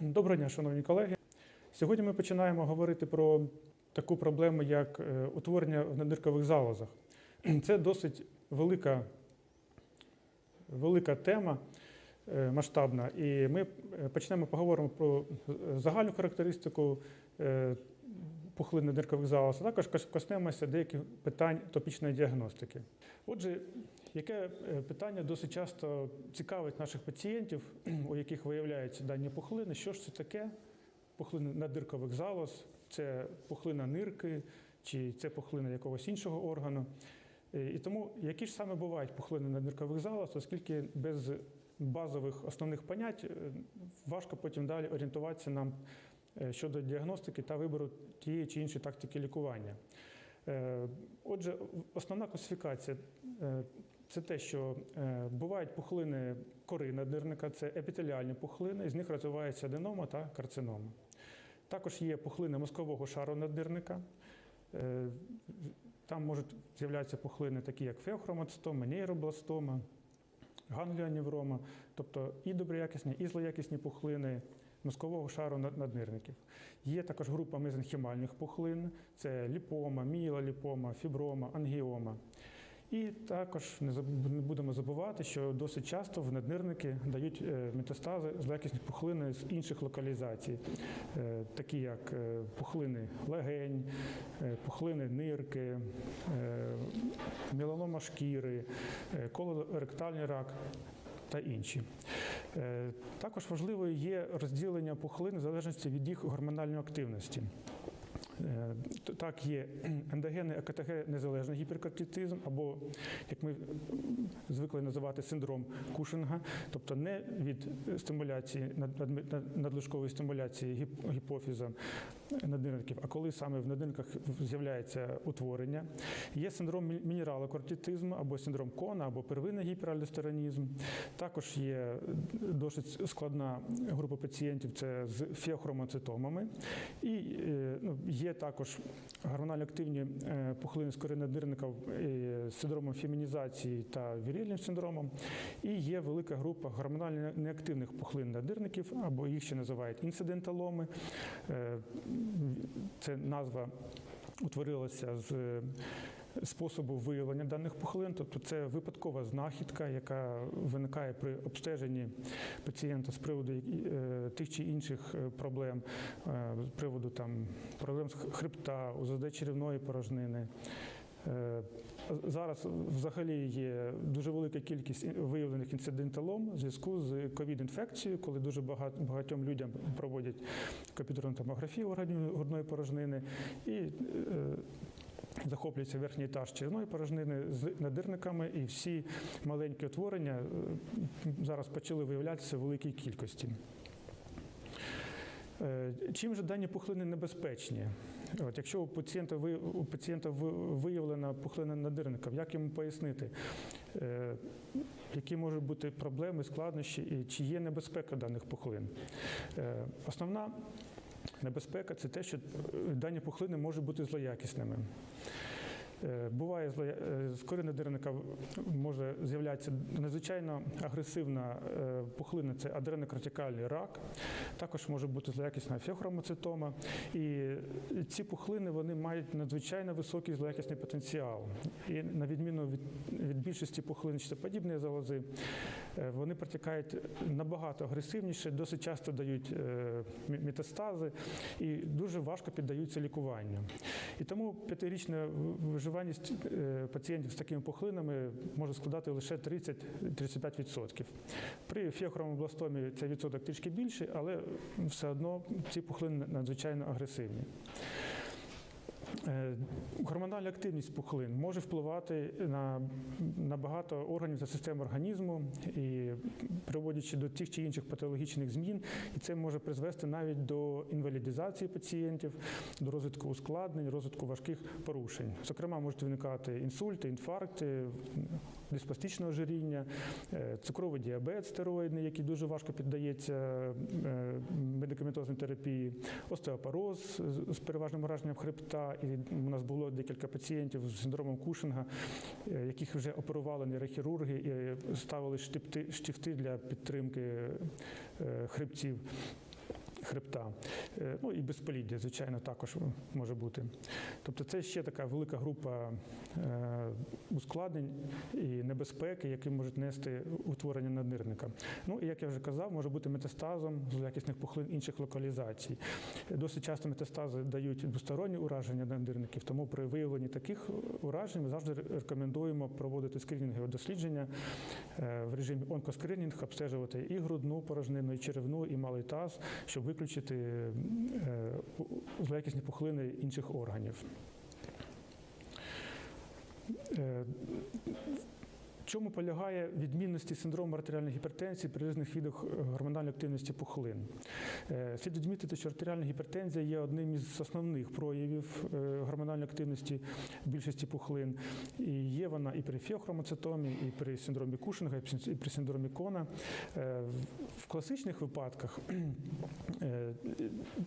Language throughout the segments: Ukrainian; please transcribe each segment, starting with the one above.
Доброго дня, шановні колеги. Сьогодні ми починаємо говорити про таку проблему, як е, утворення в надиркових залозах. Це досить велика, велика тема е, масштабна, і ми е, почнемо поговоримо про загальну характеристику пухлин надиркових залоз, а також коснемося деяких питань топічної діагностики. Отже, яке е, питання досить часто цікавить наших пацієнтів, у яких виявляються дані пухлини? Що ж це таке? Пухлини надиркових залоз, це пухлина нирки чи це пухлина якогось іншого органу. Е, І тому які ж саме бувають пухлини надиркових залоз, оскільки без базових основних понять е, важко потім далі орієнтуватися нам щодо діагностики та вибору тієї чи іншої тактики лікування. Отже, основна класифікація це те, що е, бувають пухлини кори надирника, це епітеліальні пухлини, з них розвивається аденома та карцинома. Також є пухлини мозкового шару надирника. Е, Там можуть з'являтися пухлини, такі як феохроматостома, нейробластома, гангліоневрома, тобто і доброякісні, і злоякісні пухлини мозкового шару над- наднирників. Є також група мезенхімальних пухлин, це ліпома, мієлоліпома, фіброма, ангіома. І також не будемо забувати, що досить часто в наднирники дають е, метастази злоякісні пухлини з інших локалізацій, е, такі як е, пухлини легень, пухлини нирки, меланома шкіри, колоректальний рак та інші. Також важливою є розділення пухлин в залежності від їх гормональної активності. Е, Так, є ендогенний АКТГ незалежний гіперкортицизм, або, як ми звикли називати, синдром Кушинга, тобто не від стимуляції над- над- над- надлишкової стимуляції гіп- гіпофіза наднирників, а коли саме в наднирниках з'являється утворення. Є синдром мі- мінералокортицизму, або синдром Кона, або первинний гіперальдостеронізм. Також є досить складна група пацієнтів це з феохромоцитомами. І е, ну, є також гормонально активні е, пухлини з кори наднирника е, з синдромом фемінізації та вірильним синдромом. І є велика група гормонально неактивних пухлин надирників, або їх ще називають інциденталоми. Це назва утворилася з е, способу виявлення даних пухлин, тобто це випадкова знахідка, яка виникає при обстеженні пацієнта з приводу е, тих чи інших е, проблем, з приводу там проблем хребта, УЗД черевної порожнини. Е, Зараз взагалі є дуже велика кількість виявлених інциденталом в зв'язку з ковід-інфекцією, коли дуже багатьом людям проводять комп'ютерну томографію грудної порожнини і е, захоплюється верхній етаж черевної порожнини з надирниками, і всі маленькі утворення е, зараз почали виявлятися в великій кількості. Чим же дані пухлини небезпечні? От, якщо у пацієнта, у пацієнта виявлена пухлина надирника, як йому пояснити, е, які можуть бути проблеми, складнощі і чи є небезпека даних пухлин? Е, Основна небезпека це те, що дані пухлини можуть бути злоякісними. Е, Буває зло- е, з корини надирника може з'являтися надзвичайно агресивна е, пухлина, це адренокортикальний рак. Також може бути злоякісна фіохромоцитома. І ці пухлини вони мають надзвичайно високий злоякісний потенціал. І на відміну від, від більшості пухлин чи подібної залози, вони протікають набагато агресивніше, досить часто дають е, метастази і дуже важко піддаються лікуванню. І тому п'ятирічна виживаність е, пацієнтів з такими пухлинами може складати лише 30-35%. При феохромобластомі цей відсоток трішки більший, але все одно ці пухлини надзвичайно агресивні. Е, Гормональна активність пухлин може впливати на, на багато органів та систем організму і приводячи до тих чи інших патологічних змін, і це може призвести навіть до інвалідизації пацієнтів, до розвитку ускладнень, розвитку важких порушень. Зокрема, можуть виникати інсульти, інфаркти, диспастичне ожиріння, е, цукровий діабет стероїдний, який дуже важко піддається е, медикаментозній терапії, остеопороз з- переважним ураженням хребта. І у нас було декілька пацієнтів з синдромом Кушинга, е, яких вже оперували нейрохірурги і ставили штифти, для підтримки хребців. Хребта. Е, Ну і безполіддя, звичайно, також може бути. Тобто це ще така велика група е, ускладнень і небезпеки, які можуть нести утворення наднирника. Ну і як я вже казав, може бути метастазом злоякісних пухлин інших локалізацій. Досить часто метастази дають двосторонні ураження наднирників, тому при виявленні таких уражень ми завжди рекомендуємо проводити скринінгове дослідження е, в режимі онкоскринінг, обстежувати і грудну порожнину, і черевну, і малий таз, щоб виключити е, злоякісні пухлини інших органів. Е, В чому полягає відмінності синдрому артеріальної гіпертензії при різних видах гормональної активності пухлин? Е, Слід відмітити, що артеріальна гіпертензія є одним із основних проявів е, гормональної активності більшості пухлин. І є вона і при феохромоцитомі, і при синдромі Кушинга, і при синдромі Кона. Е, В класичних випадках е,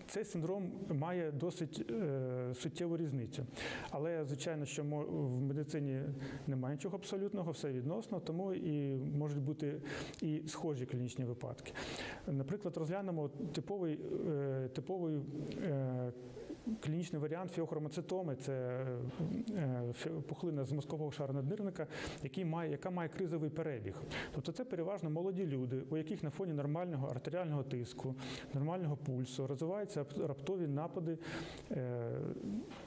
цей синдром має досить е, суттєву різницю. Але, звичайно, що в медицині немає нічого абсолютного, все відносно, тому і можуть бути і схожі клінічні випадки. Наприклад, розглянемо типовий, е, типовий е, клінічний варіант фіохромоцитоми це е, пухлина з мозкового шару наднирника, який має, яка має кризовий перебіг. Тобто це переважно молоді люди, у яких на фоні нормального артеріального тиску, нормального пульсу розвиваються раптові напади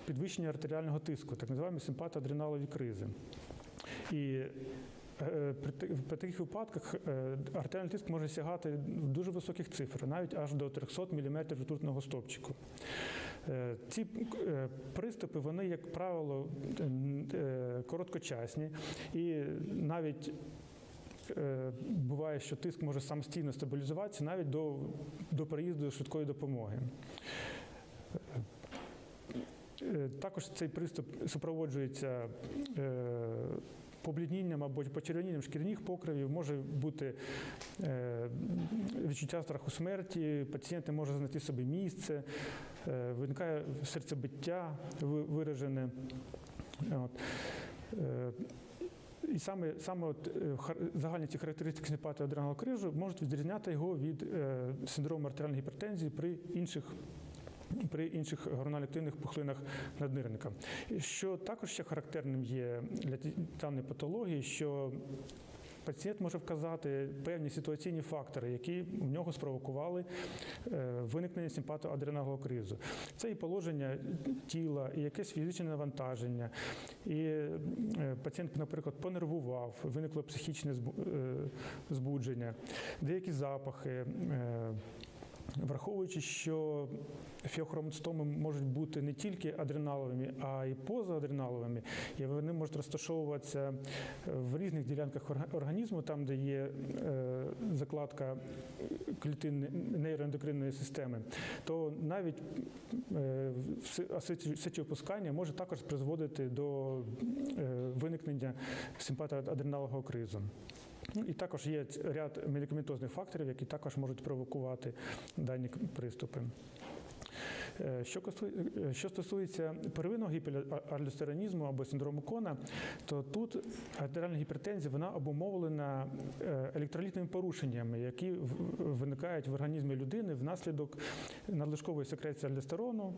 підвищення артеріального тиску, так називаємо симпатоадреналові кризи. І при таких випадках е, артеріальний тиск може сягати дуже високих цифр, навіть аж до 300 мм ртутного стовпчику. Е, Ці е, приступи, вони, як правило, е, короткочасні і навіть е, буває, що тиск може самостійно стабілізуватися навіть до, до приїзду швидкої допомоги. Е, Також цей приступ супроводжується е, побліднінням або почервонінням шкіряних покривів, може бути е, відчуття страху смерті, пацієнт не може знайти собі місце, е, виникає серцебиття виражене. От. Е, І саме, саме от, загальні ці характеристики симпатії адреналу крижу можуть відрізняти його від синдрому артеріальної гіпертензії при інших при інших гормонально-активних пухлинах наднирника. Що також ще характерним є для даної патології, що Пацієнт може вказати певні ситуаційні фактори, які в нього спровокували е, виникнення симпатоадреналого кризу. Це і положення тіла, і якесь фізичне навантаження, і е, пацієнт, наприклад, понервував, виникло психічне е, збудження, деякі запахи. Враховуючи, що фіохромоцитоми можуть бути не тільки адреналовими, а й позаадреналовими, і вони можуть розташовуватися в різних ділянках організму, там, де є е, закладка клітин нейроендокринної системи, то навіть е, асоці- може також призводити до е, виникнення симпатоадреналового кризу. Ну, І також є ряд медикаментозних факторів, які також можуть провокувати дані приступи. Е, е, що стосується первинного гіперальдостеронізму або синдрому Кона, то тут артеріальна гіпертензія вона обумовлена е, електролітними порушеннями, які виникають в організмі людини внаслідок надлишкової секреції альдостерону,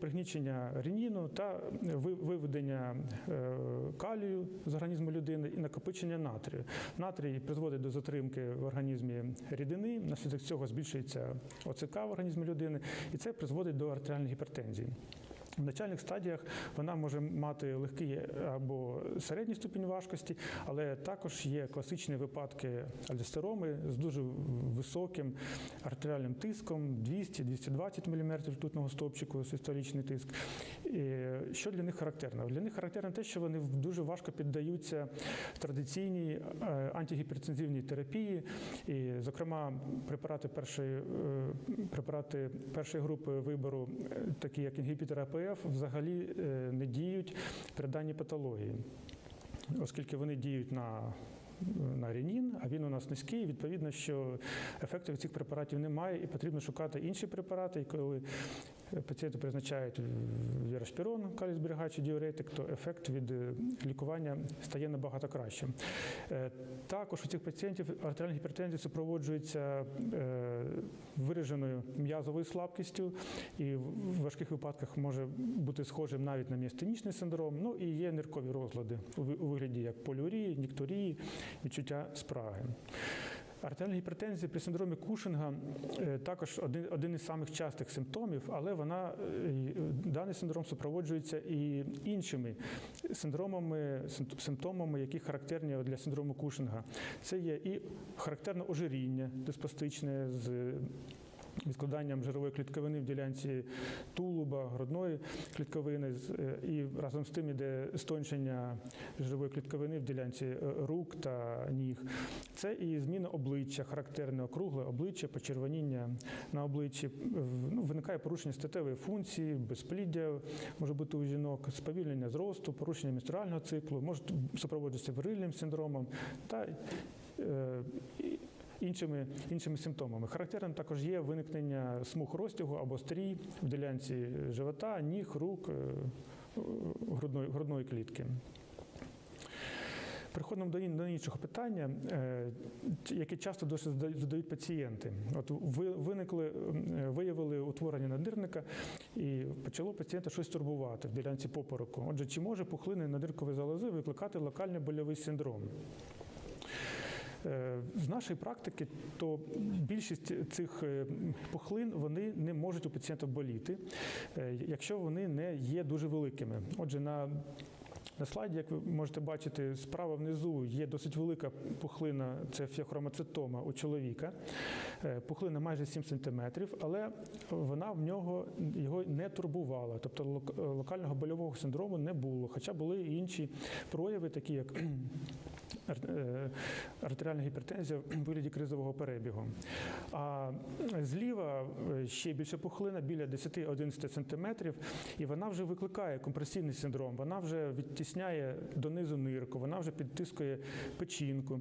пригнічення реніну та виведення е, калію з організму людини і накопичення натрію. Натрій призводить до затримки в організмі рідини, наслідок цього збільшується ОЦК в організмі людини, і це призводить до артеріальної гіпертензії. В начальних стадіях вона може мати легкий або середній ступінь важкості, але також є класичні випадки альдостероми з дуже високим артеріальним тиском 200-220 мм ртутного стовпчику, систолічний тиск. Що для них характерно? Для них характерно те, що вони дуже важко піддаються традиційній е, антигіпертензивній терапії, і, зокрема, препарати першої е, препарати першої групи вибору, е, такі як інгібітор АПФ, взагалі не діють при даній патології, оскільки вони діють на на ренін, а він у нас низький. Відповідно, що ефекту цих препаратів немає, і потрібно шукати інші препарати. І коли пацієнту призначають віраспірон, калізберігачий діуретик, то ефект від е, лікування стає набагато кращим. Е, Також у цих пацієнтів артеріальна гіпертензія супроводжується е, вираженою м'язовою слабкістю, і в важких випадках може бути схожим навіть на міастенічний синдром. Ну і є ниркові розлади у вигляді як поліурії, нікторії, відчуття спраги. Артеріальна гіпертензія при синдромі Кушинга е, також один, один із самих частих симптомів, але вона е, даний синдром супроводжується і іншими синдромами, симптомами, які характерні для синдрому Кушинга. Це є і характерне ожиріння диспостичне з відкладанням жирової клітковини в ділянці тулуба, грудної клітковини, е, і разом з тим іде стончення жирової клітковини в ділянці е, рук та ніг. Це і зміна обличчя, характерне округле обличчя, почервоніння на обличчі. Ну, виникає порушення статевої функції, безпліддя може бути у жінок, сповільнення зросту, порушення менструального циклу, може супроводжуватися вирильним синдромом та е, іншими, іншими симптомами. Характерним також є виникнення смуг розтягу або стрій в ділянці живота, ніг, рук, е, грудної, грудної клітки. Переходимо до, іншого питання, е, яке часто зада- задають пацієнти. От виникли, е, виявили утворення надирника і почало пацієнта щось турбувати в ділянці попороку. Отже, чи може пухлини надиркової залози викликати локальний больовий синдром? Е, З нашої практики, то більшість цих е, пухлин вони не можуть у пацієнта боліти, е, якщо вони не є дуже великими. Отже, на на слайді, як ви можете бачити, справа внизу є досить велика пухлина, це фіохромоцитома у чоловіка. Пухлина майже 7 см, але вона в нього його не турбувала, тобто локального больового синдрому не було. Хоча були і інші прояви, такі як артеріальна гіпертензія в вигляді кризового перебігу. А зліва е, ще більше пухлина, біля 10-11 см, і вона вже викликає компресивний синдром, вона вже відтісняє донизу нирку, вона вже підтискує печінку.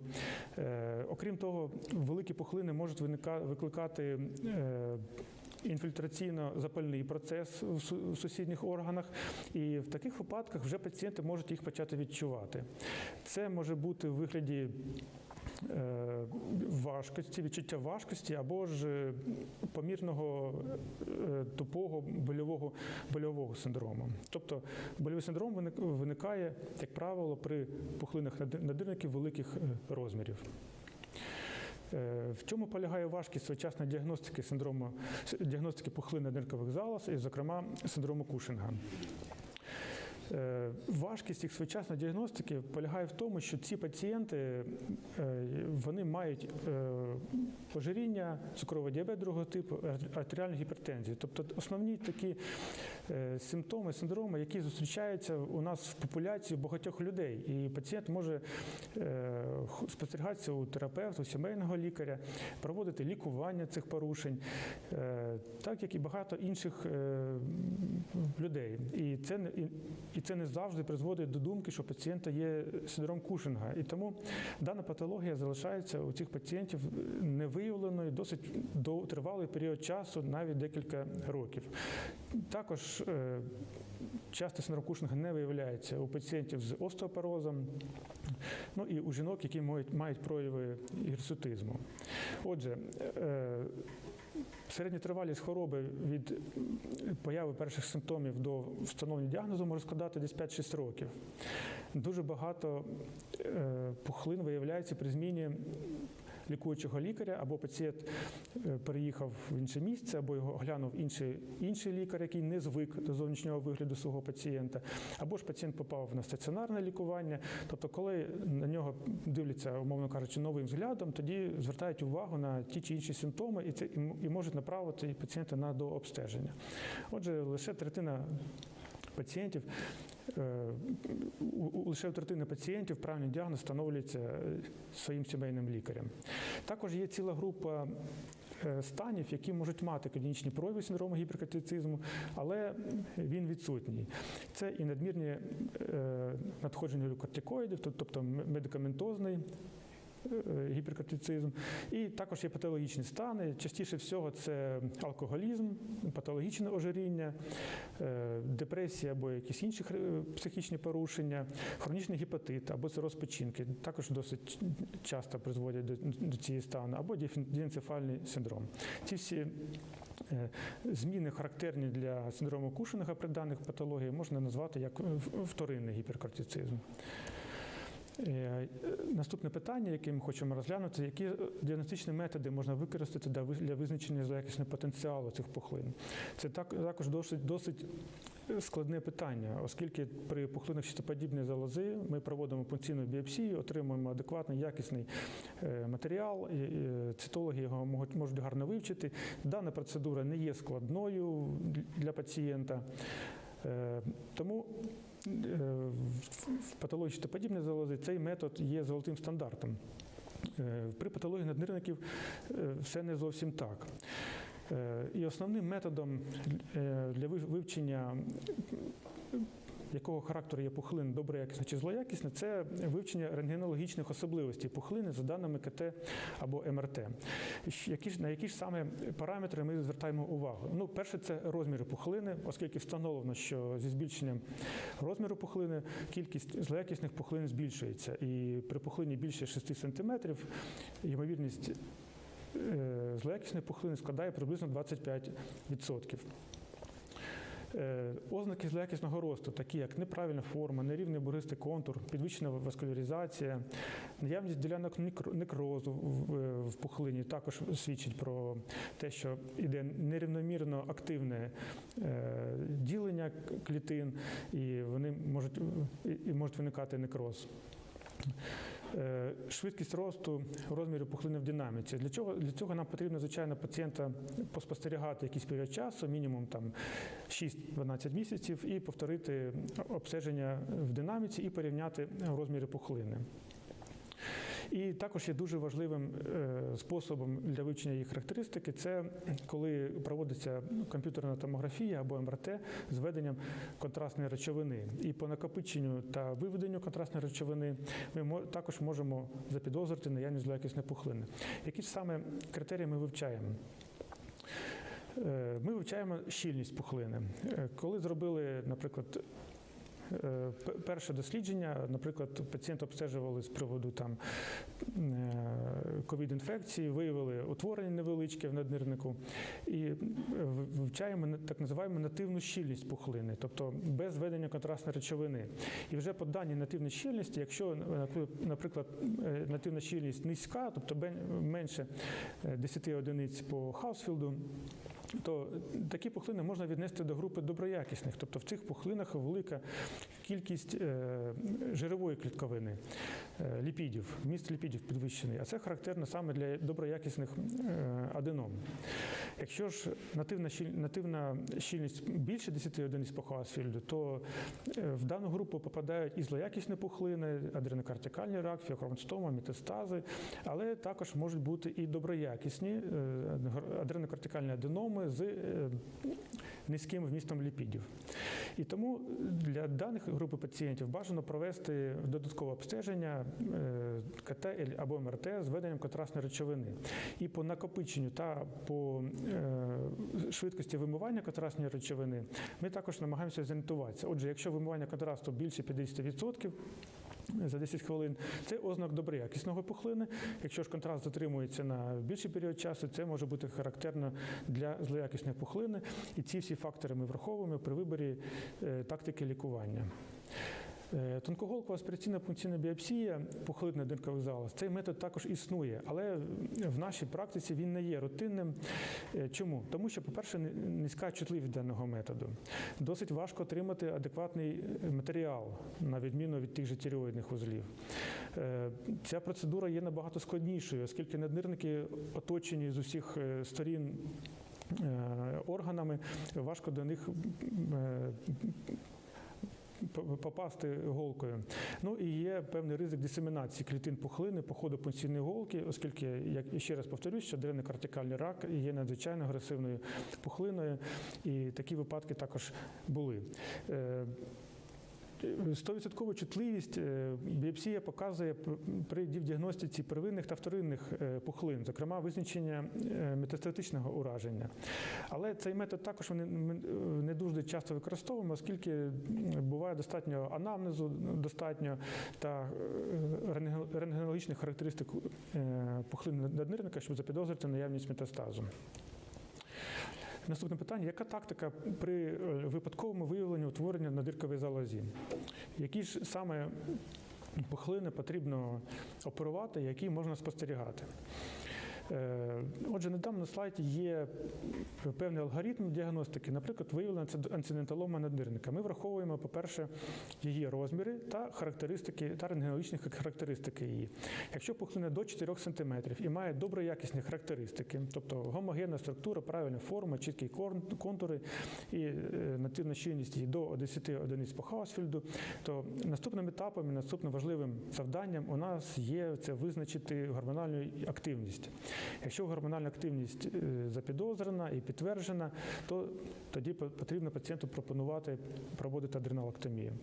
Е, Окрім того, великі пухлини можуть виника- викликати. Інфільтраційно-запальний процес в сусідніх органах, і в таких випадках вже пацієнти можуть їх почати відчувати. Це може бути в вигляді е, важкості, відчуття важкості або ж е, помірного е, тупого больового, больового синдрому. Тобто больовий синдром виникає, як правило, при пухлинах нади- надирників великих розмірів. Е, В чому полягає важкість сучасної діагностики синдрому діагностики пухлини ниркових залоз, і, зокрема, синдрому Кушинга? Е, Важкість їх своєчасної діагностики полягає в тому, що ці пацієнти е, вони мають е, ожиріння, цукровий діабет другого типу, артеріальну гіпертензію. Тобто основні такі симптоми, синдроми, які зустрічаються у нас в популяції багатьох людей. І пацієнт може спостерігатися у терапевта, у сімейного лікаря, проводити лікування цих порушень, так як і багато інших людей. І це і, і це не завжди призводить до думки, що пацієнта є синдром Кушинга. І тому дана патологія залишається у цих пацієнтів невиявленою досить до період часу, навіть декілька років. Також е, часто синдром Кушинга не виявляється у пацієнтів з остеопорозом, ну і у жінок, які мають, мають прояви гірсутизму. Отже, Середня тривалість хвороби від появи перших симптомів до встановлення діагнозу може складати десь 5-6 років. Дуже багато е, пухлин виявляється при зміні лікуючого лікаря, або пацієнт е, переїхав в інше місце, або його оглянув інший, інший лікар, який не звик до зовнішнього вигляду свого пацієнта, або ж пацієнт попав на стаціонарне лікування. Тобто, коли на нього дивляться, умовно кажучи, новим взглядом, тоді звертають увагу на ті чи інші симптоми і це і можуть направити пацієнта на дообстеження. Отже, лише третина пацієнтів. е, Лише у третини пацієнтів правильний діагноз встановлюється е, своїм сімейним лікарем. Також є ціла група е, станів, які можуть мати клінічні прояви синдрому гіперкатицизму, але він відсутній. Це і надмірні надходження глюкортикоїдів, тобто медикаментозний гіперкортицизм. І також є патологічні стани. Частіше всього це алкоголізм, патологічне ожиріння, е, депресія або якісь інші психічні порушення, хронічний гепатит або цироз печінки. Також досить часто призводять до, цієї стану, або діенцефальний синдром. Ці всі е, зміни характерні для синдрому Кушинга при даних патологіях можна назвати як вторинний гіперкортицизм. Е, Наступне питання, яке ми хочемо розглянути, які діагностичні методи можна використати для ви- для визначення злоякісного потенціалу цих пухлин. Це також досить, досить складне питання, оскільки при пухлинах щитоподібної залози ми проводимо пункційну біопсію, отримуємо адекватний, якісний е, матеріал, е, цитологи його можуть, гарно вивчити. Дана процедура не є складною для пацієнта. Е, Тому в патології подібні залози цей метод є золотим стандартом. Е, При патології наднирників е, все не зовсім так. Е, І основним методом для вивчення якого характеру є пухлин доброякісна чи злоякісна, це вивчення рентгенологічних особливостей пухлини за даними КТ або МРТ. На які ж саме параметри ми звертаємо увагу? Ну, перше, це розміри пухлини, оскільки встановлено, що зі збільшенням розміру пухлини кількість злоякісних пухлин збільшується. І при пухлині більше 6 см ймовірність е, злоякісної пухлини складає приблизно 25%. Е, Ознаки злоякісного росту, такі як неправильна форма, нерівний буристий контур, підвищена васкуляризація, наявність ділянок некрозу в- пухлині, також свідчить про те, що йде нерівномірно активне е, ділення клітин, і вони можуть, і можуть виникати некроз. Е, Швидкість росту розміру пухлини в динаміці. Для чого для цього нам потрібно, звичайно, пацієнта поспостерігати якийсь період часу, мінімум там 6-12 місяців, і повторити обстеження в динаміці і порівняти розміри пухлини. І також є дуже важливим е, способом для вивчення їх характеристики це коли проводиться комп'ютерна томографія або МРТ з введенням контрастної речовини. І по накопиченню та виведенню контрастної речовини ми також можемо запідозрити наявність злоякісної пухлини. Які ж саме критерії ми вивчаємо? Е, Ми вивчаємо щільність пухлини. Е, Коли зробили, наприклад, перше дослідження, наприклад, пацієнта обстежували з приводу там е, ковід-інфекції, виявили утворення невеличке в наднирнику і е, вивчаємо так називаємо нативну щільність пухлини, тобто без введення контрастної речовини. І вже по даній нативній щільності, якщо, е, наприклад, е, нативна щільність низька, тобто менше е, 10 одиниць по Хаусфілду, то такі пухлини можна віднести до групи доброякісних, тобто в цих пухлинах велика кількість е, жирової клітковини, е, ліпідів, вміст ліпідів підвищений, а це характерно саме для доброякісних е, аденом. Якщо ж нативна, нативна щільність більше 10 одиниць по Хаусфільду, то е, в дану групу попадають і злоякісні пухлини, адренокортикальний рак, фіохромстома, метастази, але також можуть бути і доброякісні е, адренокортикальні аденоми з е, низьким вмістом ліпідів. І тому для даних групи пацієнтів бажано провести додаткове обстеження е, КТ або МРТ з введенням контрастної речовини. І по накопиченню та по е, швидкості вимивання контрастної речовини ми також намагаємося зорієнтуватися. Отже, якщо вимивання контрасту більше 50%, за 10 хвилин. Це ознак доброякісного пухлини. Якщо ж контраст затримується на більший період часу, це може бути характерно для злоякісної пухлини. І ці всі фактори ми враховуємо при виборі е, тактики лікування. Е, Тонкоголкова аспіраційна пункційна біопсія пухлин диркових залоз. Цей метод також існує, але в нашій практиці він не є рутинним. Е, Чому? Тому що, по-перше, низька чутливість даного методу. Досить важко отримати адекватний е, матеріал, на відміну від тих же тіреоїдних вузлів. Ця процедура є набагато складнішою, оскільки наднирники оточені з усіх сторін. Органами важко до них попасти голкою. Ну і є певний ризик дисемінації клітин пухлини по ходу голки, оскільки, як і ще раз повторюсь, що древнокортикальний рак є надзвичайно агресивною пухлиною, і такі випадки також були. Е, 100% чутливість е, біопсія показує при діагностиці первинних та вторинних е, пухлин, зокрема визначення е, метастатичного ураження. Але цей метод також ми не- дуже часто використовуємо, оскільки буває достатньо анамнезу, достатньо та рентгенологічних характеристик пухлин наднирника, щоб запідозрити наявність метастазу. Наступне питання: яка тактика при е, випадковому виявленні утворення на дирковій залозі? Які ж саме пухлини потрібно оперувати, які можна спостерігати? Е, Отже, на слайді є певний алгоритм діагностики, наприклад, виявлення анциденталома наднирника. Ми враховуємо, по-перше, її розміри та характеристики та рентгенологічні характеристики її. Якщо пухлина до 4 см і має добре якісні характеристики, тобто гомогенна структура, правильна форма, чіткі кон- контури і е, нативна щільність її до 10 одиниць по Хаусфільду, то наступним етапом і наступним важливим завданням у нас є це визначити гормональну активність. Якщо гормональна активність е, запідозрена і підтверджена, то тоді потрібно пацієнту пропонувати проводити адреналоктомію.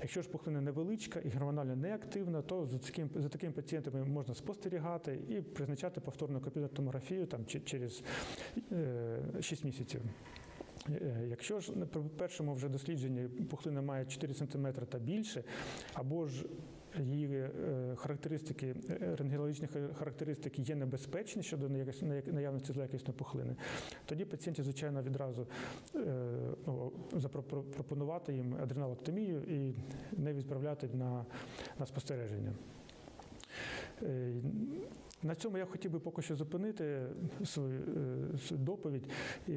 Якщо ж пухлина невеличка і гормонально неактивна, то за таким, за такими пацієнтами можна спостерігати і призначати повторну комп'ютерну томографію там, через е, 6 місяців. Е, Якщо ж при першому вже дослідженні пухлина має 4 см та більше, або ж її е, характеристики, е, рентгенологічні хар- характеристики є небезпечні щодо наявності злоякісної пухлини, тоді пацієнтів, звичайно, відразу е, ну, запропонувати їм адреналоктомію і не відправляти на, на спостереження. На цьому я хотів би поки що зупинити свою, доповідь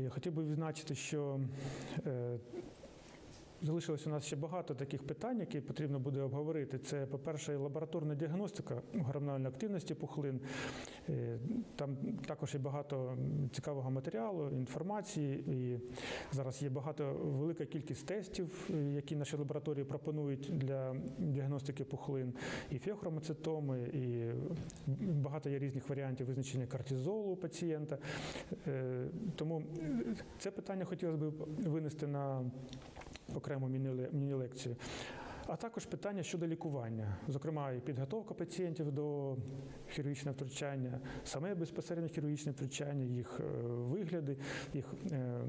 хотів би відзначити, що Залишилось у нас ще багато таких питань, які потрібно буде обговорити. Це, по-перше, лабораторна діагностика гормональної активності пухлин. Е, Там також є багато цікавого матеріалу, інформації. І зараз є багато велика кількість тестів, е, які наші лабораторії пропонують для діагностики пухлин, і феохромоцитоми, і багато є різних варіантів визначення кортизолу у пацієнта. Е, Тому це питання хотілося б винести на окрему міні- міні-лекцію. А також питання щодо лікування, зокрема, і підготовка пацієнтів до хірургічного втручання, саме безпосередньо хірургічне втручання, їх е, вигляди, їх е,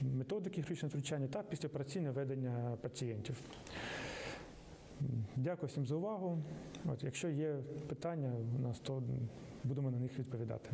методики хірургічного втручання та післяопераційне ведення пацієнтів. Дякую всім за увагу. От, якщо є питання у нас, то будемо на них відповідати.